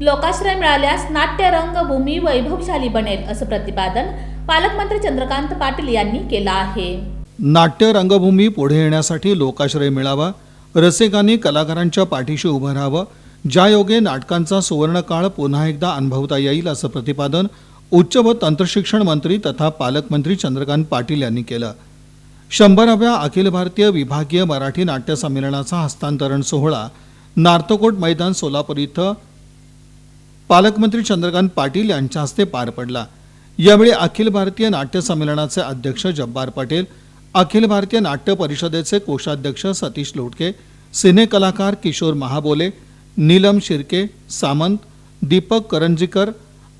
लोकाश्रय मिळाल्यास नाट्य रंगभूमी वैभवशाली बनेल असं प्रतिपादन पालकमंत्री चंद्रकांत पाटील यांनी केलं आहे. नाट्य रंगभूमी पुढे येण्यासाठी लोकाश्रय मिळावा रसिकांनी कलाकारांच्या पाठीशी उभं राहावं ज्या योगे नाटकांचा सुवर्णकाळ पुन्हा एकदा अनुभवता येईल असं प्रतिपादन उच्च व तंत्रशिक्षण मंत्री तथा पालकमंत्री चंद्रकांत पाटील यांनी केलं. शंभराव्या अखिल भारतीय विभागीय मराठी नाट्य संमेलनाचा हस्तांतरण सोहळा नार्तकोट मैदान सोलापूर इथं पालकमंत्री चंद्रकांत पाटील यांच्या हस्ते पार पडला. यावेळी अखिल भारतीय नाट्य संमेलनाचे अध्यक्ष जब्बार पटेल अखिल भारतीय नाट्य परिषदेचे कोषाध्यक्ष सतीश लोटके सिने कलाकार किशोर महाबोले नीलम शिर्के सामंत दीपक करंजीकर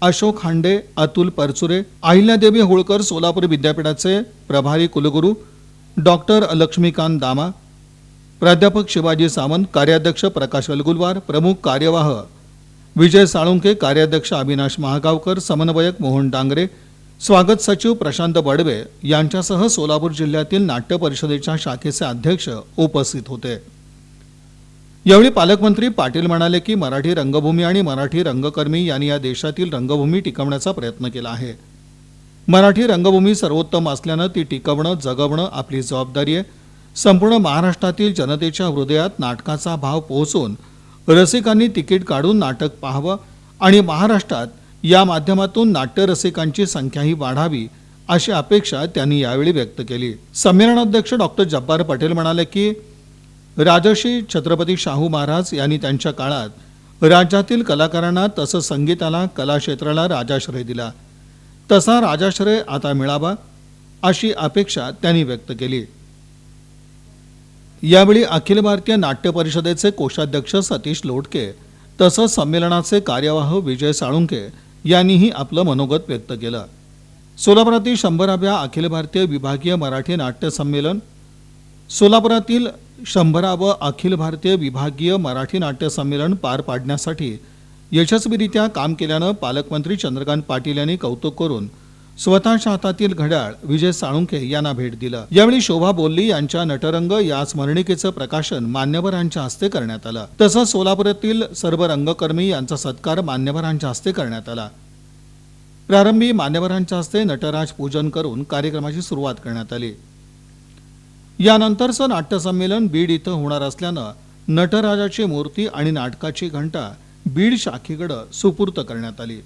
अशोक हांडे अतुल परचुरे अहिल्यादेवी होळकर सोलापूर विद्यापीठाचे प्रभारी कुलगुरू डॉक्टर लक्ष्मीकांत दामा प्राध्यापक शिवाजी सावंत कार्याध्यक्ष प्रकाश अलगुलवार प्रमुख कार्यवाह विजय साळुंके कार्याध्यक्ष अविनाश महागावकर समन्वयक मोहन डांगरे स्वागत सचिव प्रशांत बडवे यांच्यासह सोलापूर जिल्ह्यातील नाट्य परिषदेच्या शाखेचे अध्यक्ष उपस्थित होते. यावेळी पालकमंत्री पाटील म्हणाले की मराठी रंगभूमी आणि मराठी रंगकर्मी यांनी या देशातील रंगभूमी टिकवण्याचा प्रयत्न केला आहे. मराठी रंगभूमी सर्वोत्तम असल्यानं ती टिकवणं जगवणं आपली जबाबदारी आहे. संपूर्ण महाराष्ट्रातील जनतेच्या हृदयात नाटकाचा भाव पोहोचून रसिकांनी तिकीट काढून नाटक पाहावं आणि महाराष्ट्रात या माध्यमातून नाट्य रसिकांची संख्याही वाढावी अशी अपेक्षा त्यांनी यावेळी व्यक्त केली. संमेलनाध्यक्ष डॉक्टर जब्बार पटेल म्हणाले की राजर्षी छत्रपती शाहू महाराज यांनी त्यांच्या काळात राज्यातील कलाकारांना तसं संगीताला कलाक्षेत्राला राजाश्रय दिला. तसा राजाश्रय आता मिळावा अशी अपेक्षा त्यांनी व्यक्त केली. यावेळी अखिल भारतीय नाट्य परिषदेचे कोषाध्यक्ष सतीश लोटके तसंच संमेलनाचे कार्यवाह विजय साळुंके यांनीही आपलं मनोगत व्यक्त केलं. सोलापुरातील शंभराव्या अखिल भारतीय विभागीय मराठी नाट्य संमेलन सोलापुरातील शंभरावं अखिल भारतीय विभागीय मराठी नाट्य संमेलन पार पाडण्यासाठी यशस्वीरित्या काम केल्यानं पालकमंत्री चंद्रकांत पाटील यांनी कौतुक करून स्वतःच्या हातातील घड्याळ विजय साळुंखे यांना भेट दिलं. यावेळी शोभा बोल्ली यांच्या नटरंग या स्मरणिकेचं प्रकाशन मान्यवरांच्या हस्ते करण्यात आलं. तसंच सोलापुरातील सर्व रंगकर्मी यांचा सत्कार मान्यवरांच्या हस्ते करण्यात आला. प्रारंभी मान्यवरांच्या हस्ते नटराज पूजन करून कार्यक्रमाची सुरुवात करण्यात आली. यानंतरचं नाट्यसंमेलन बीड इथं होणार असल्यानं नटराजाची मूर्ती आणि नाटकाची घंटा बीड शाखेकडं सुपूर्त करण्यात आली.